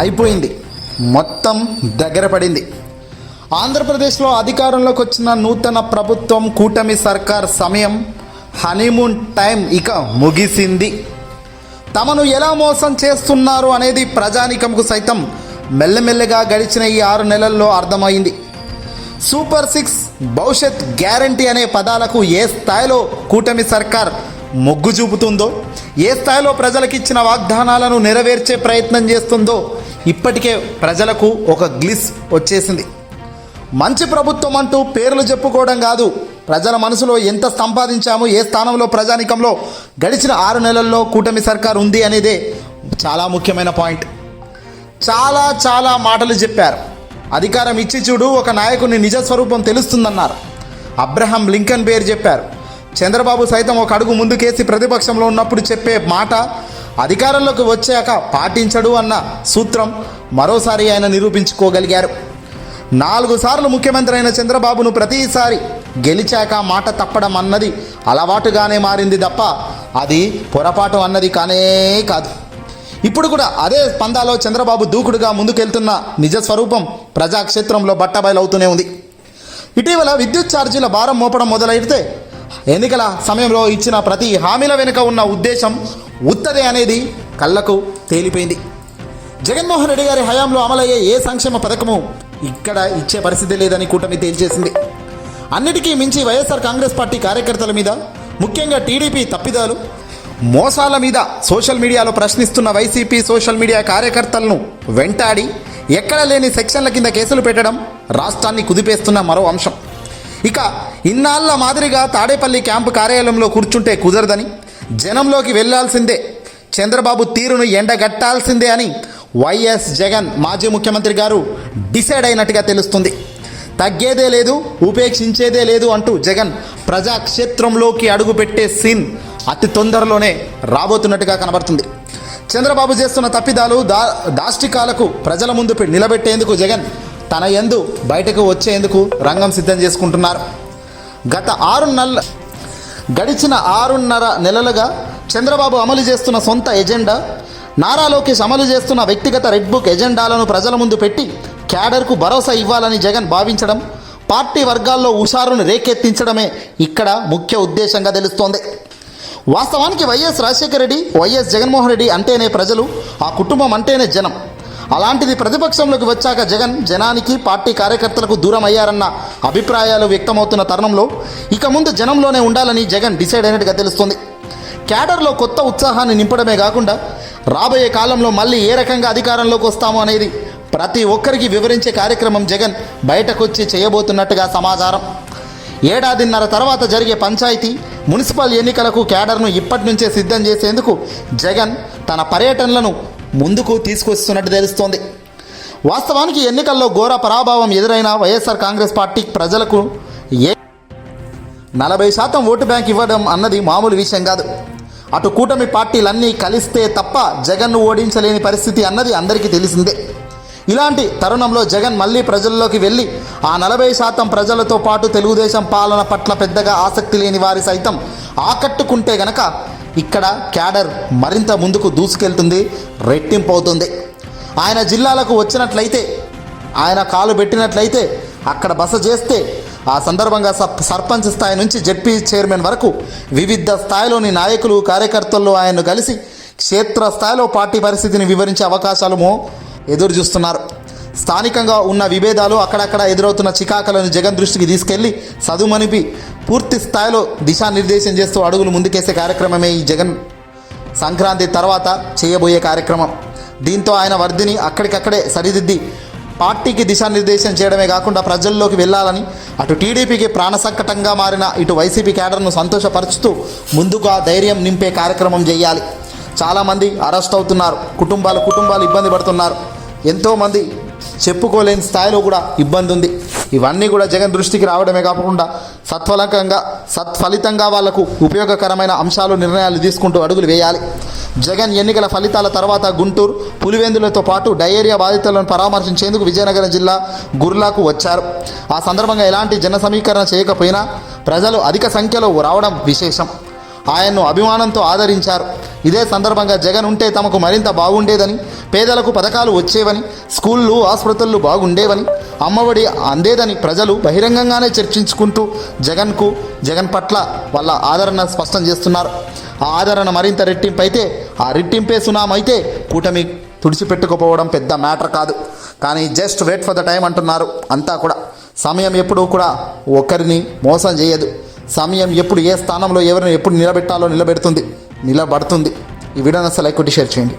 అయిపోయింది. మొత్తం దగ్గర పడింది. ఆంధ్రప్రదేశ్లో అధికారంలోకి వచ్చిన నూతన ప్రభుత్వం కూటమి సర్కార్ సమయం హనీమూన్ టైం ఇక ముగిసింది. తమను ఎలా మోసం చేస్తున్నారు అనేది ప్రజానికంకు సైతం మెల్లమెల్లగా గడిచిన ఈ ఆరు నెలల్లో అర్థమైంది. సూపర్ సిక్స్ భవిష్యత్ గ్యారంటీ అనే పదాలకు ఏ స్థాయిలో కూటమి సర్కార్ మొగ్గు చూపుతుందో ఏ స్థాయిలో ప్రజలకిచ్చిన వాగ్దానాలను నెరవేర్చే ప్రయత్నం చేస్తుందో ఇప్పటికే ప్రజలకు ఒక గ్లిస్ వచ్చేసింది. మంచి ప్రభుత్వం అంటూ పేర్లు చెప్పుకోవడం కాదు. ప్రజల మనసులో ఎంత సంపాదించాము ఏ స్థానంలో ప్రజానికంలో గడిచిన ఆరు నెలల్లో కూటమి సర్కార్ ఉంది అనేదే చాలా ముఖ్యమైన పాయింట్. చాలా చాలా మాటలు చెప్పారు. అధికారం ఇచ్చి చూడు ఒక నాయకుని నిజ స్వరూపం తెలుస్తుందన్నారు. అబ్రహం లింకన్ పేరు చెప్పారు. చంద్రబాబు సైతం ఒక అడుగు ముందుకేసి ప్రతిపక్షంలో ఉన్నప్పుడు చెప్పే మాట అధికారంలోకి వచ్చాక పాటించడు అన్న సూత్రం మరోసారి ఆయన నిరూపించుకోగలిగారు. నాలుగు సార్లు ముఖ్యమంత్రి అయిన చంద్రబాబును ప్రతిసారి గెలిచాక మాట తప్పడం అన్నది అలవాటుగానే మారింది తప్ప అది పొరపాటు అన్నది కానే కాదు. ఇప్పుడు కూడా అదే పందాలో చంద్రబాబు దూకుడుగా ముందుకెళ్తున్న నిజ స్వరూపం ప్రజాక్షేత్రంలో బట్టబయలవుతూనే ఉంది. ఇటీవల విద్యుత్ ఛార్జీల భారం మోపడం మొదలైతే ఎన్నికల సమయంలో ఇచ్చిన ప్రతి హామీల వెనుక ఉన్న ఉద్దేశం ఉత్తదే అనేది కళ్ళకు తేలిపోయింది. జగన్మోహన్ రెడ్డి గారి హయాంలో అమలయ్యే ఏ సంక్షేమ పథకము ఇక్కడ ఇచ్చే పరిస్థితి లేదని కూటమి తేల్చేసింది. అన్నిటికీ మించి వైఎస్ఆర్ కాంగ్రెస్ పార్టీ కార్యకర్తల మీద ముఖ్యంగా టీడీపీ తప్పిదాలు మోసాల మీద సోషల్ మీడియాలో ప్రశ్నిస్తున్న వైసీపీ సోషల్ మీడియా కార్యకర్తలను వెంటాడి ఎక్కడ లేని సెక్షన్ల కింద కేసులు పెట్టడం రాష్ట్రాన్ని కుదిపేస్తున్న మరో అంశం. ఇక ఇన్నాళ్ళ మాదిరిగా తాడేపల్లి క్యాంపు కార్యాలయంలో కూర్చుంటే కుదరదని జనంలోకి వెళ్ళాల్సిందే. చంద్రబాబు తీరును ఎండగట్టాల్సిందే అని వైఎస్ జగన్ మాజీ ముఖ్యమంత్రి గారు డిసైడ్ అయినట్టుగా తెలుస్తుంది. తగ్గేదే లేదు ఉపేక్షించేదే లేదు అంటూ జగన్ ప్రజాక్షేత్రంలోకి అడుగుపెట్టే సీన్ అతి తొందరలోనే రాబోతున్నట్టుగా కనబడుతుంది. చంద్రబాబు చేస్తున్న తప్పిదాలు దా దాష్టికాలకు ప్రజల ముందు నిలబెట్టేందుకు జగన్ తన యందు బయటకు వచ్చేందుకు రంగం సిద్ధం చేసుకుంటున్నారు. గత ఆరు నెలల గడిచిన ఆరున్నర నెలలుగా చంద్రబాబు అమలు చేస్తున్న సొంత ఎజెండా నారా లోకేష్ అమలు చేస్తున్న వ్యక్తిగత రెడ్ బుక్ ఎజెండాలను ప్రజల ముందు పెట్టి క్యాడర్కు భరోసా ఇవ్వాలని జగన్ భావించడం పార్టీ వర్గాల్లో హుషారును రేకెత్తించడమే ఇక్కడ ముఖ్య ఉద్దేశంగా తెలుస్తోంది. వాస్తవానికి వైఎస్ రాజశేఖర రెడ్డి వైఎస్ జగన్మోహన్ రెడ్డి అంటేనే ప్రజలు ఆ కుటుంబం అంటేనే జనం. అలాంటిది ప్రతిపక్షంలోకి వచ్చాక జగన్ జనానికి పార్టీ కార్యకర్తలకు దూరం అయ్యారన్న అభిప్రాయాలు వ్యక్తమవుతున్న తరుణంలో ఇక ముందు జనంలోనే ఉండాలని జగన్ డిసైడ్ అయినట్టుగా తెలుస్తుంది. క్యాడర్లో కొత్త ఉత్సాహాన్ని నింపడమే కాకుండా రాబోయే కాలంలో మళ్ళీ ఏ రకంగా అధికారంలోకి వస్తామో అనేది ప్రతి ఒక్కరికి వివరించే కార్యక్రమం జగన్ బయటకొచ్చి చేయబోతున్నట్టుగా సమాచారం. ఏడాదిన్నర తర్వాత జరిగే పంచాయతీ మున్సిపల్ ఎన్నికలకు క్యాడర్ను ఇప్పటి నుంచే సిద్ధం చేసేందుకు జగన్ తన పర్యటనలను ముందుకు తీసుకొస్తున్నట్టు తెలుస్తోంది. వాస్తవానికి ఎన్నికల్లో ఘోర పరాభావం ఎదురైన వైఎస్ఆర్ కాంగ్రెస్ పార్టీ ప్రజలకు ఏ నలభై శాతం ఓటు బ్యాంక్ ఇవ్వడం అన్నది మామూలు విషయం కాదు. అటు కూటమి పార్టీలన్నీ కలిస్తే తప్ప జగన్ను ఓడించలేని పరిస్థితి అన్నది అందరికీ తెలిసిందే. ఇలాంటి తరుణంలో జగన్ మళ్ళీ ప్రజల్లోకి వెళ్ళి ఆ నలభై శాతం ప్రజలతో పాటు తెలుగుదేశం పాలన పట్ల పెద్దగా ఆసక్తి లేని వారి సైతం ఆకట్టుకుంటే గనక ఇక్కడ క్యాడర్ మరింత ముందుకు దూసుకెళ్తుంది రెట్టింపు అవుతుంది ఆయన జిల్లాలకు వచ్చినట్లయితే ఆయన కాలు పెట్టినట్లయితే అక్కడ బస చేస్తే ఆ సందర్భంగా సప్ సర్పంచ్ స్థాయి నుంచి జడ్పీ చైర్మన్ వరకు వివిధ స్థాయిలోని నాయకులు కార్యకర్తల్లో ఆయన్ను కలిసి క్షేత్ర స్థాయిలో పార్టీ పరిస్థితిని వివరించే అవకాశాలు ఎదురు చూస్తున్నారు స్థానికంగా ఉన్న విభేదాలు అక్కడక్కడ ఎదురవుతున్న చికాకులను జగన్ దృష్టికి తీసుకెళ్ళి చదువుమనిపి పూర్తి స్థాయిలో దిశానిర్దేశం చేస్తూ అడుగులు ముందుకేసే కార్యక్రమమే ఈ జగన్ సంక్రాంతి తర్వాత చేయబోయే కార్యక్రమం. దీంతో ఆయన వర్ధిని అక్కడికక్కడే సరిదిద్ది పార్టీకి దిశానిర్దేశం చేయడమే కాకుండా ప్రజల్లోకి వెళ్ళాలని అటు టీడీపీకి ప్రాణసంకటంగా మారిన ఇటు వైసీపీ క్యాడర్ను సంతోషపరుచుతూ ముందుగా ధైర్యం నింపే కార్యక్రమం చేయాలి. చాలామంది అరెస్ట్ అవుతున్నారు. కుటుంబాలు కుటుంబాలు ఇబ్బంది పడుతున్నారు. ఎంతోమంది చెప్పుకోలేని స్థాయిలో కూడా ఇబ్బంది ఉంది. ఇవన్నీ కూడా జగన్ దృష్టికి రావడమే కాకుండా సత్ఫలకంగా సత్ఫలితంగా వాళ్ళకు ఉపయోగకరమైన అంశాలు నిర్ణయాలు తీసుకుంటూ అడుగులు వేయాలి. జగన్ ఎన్నికల ఫలితాల తర్వాత గుంటూరు పులివెందులతో పాటు డయేరియా బాధితులను పరామర్శించేందుకు విజయనగరం జిల్లా గుర్లాకు వచ్చారు. ఆ సందర్భంగా ఎలాంటి జన సమీకరణ చేయకపోయినా ప్రజలు అధిక సంఖ్యలో రావడం విశేషం. ఆయన్ను అభిమానంతో ఆదరించారు. ఇదే సందర్భంగా జగన్ ఉంటే తమకు మరింత బాగుండేదని పేదలకు పథకాలు వచ్చేవని స్కూళ్ళు ఆసుపత్రులు బాగుండేవని అమ్మఒడి అందేదని ప్రజలు బహిరంగంగానే చర్చించుకుంటూ జగన్కు జగన్ పట్ల వాళ్ళ ఆదరణ స్పష్టం చేస్తున్నారు. ఆ ఆదరణ మరింత రెట్టింపు అయితే ఆ రెట్టింపే సునామైతే కూటమి తుడిచిపెట్టుకుపోవడం పెద్ద మ్యాటర్ కాదు. కానీ just wait for the time అంటున్నారు. అంతా కూడా సమయం ఎప్పుడూ కూడా ఒకరిని మోసం చేయదు. సమయం ఎప్పుడు ఏ స్థానంలో ఎవరిని ఎప్పుడు నిలబెట్టాలో నిలబెడుతుంది. నిలబడుతుంది. ఈ వీడియోని అసలు లైక్ కొట్టి షేర్ చేయండి.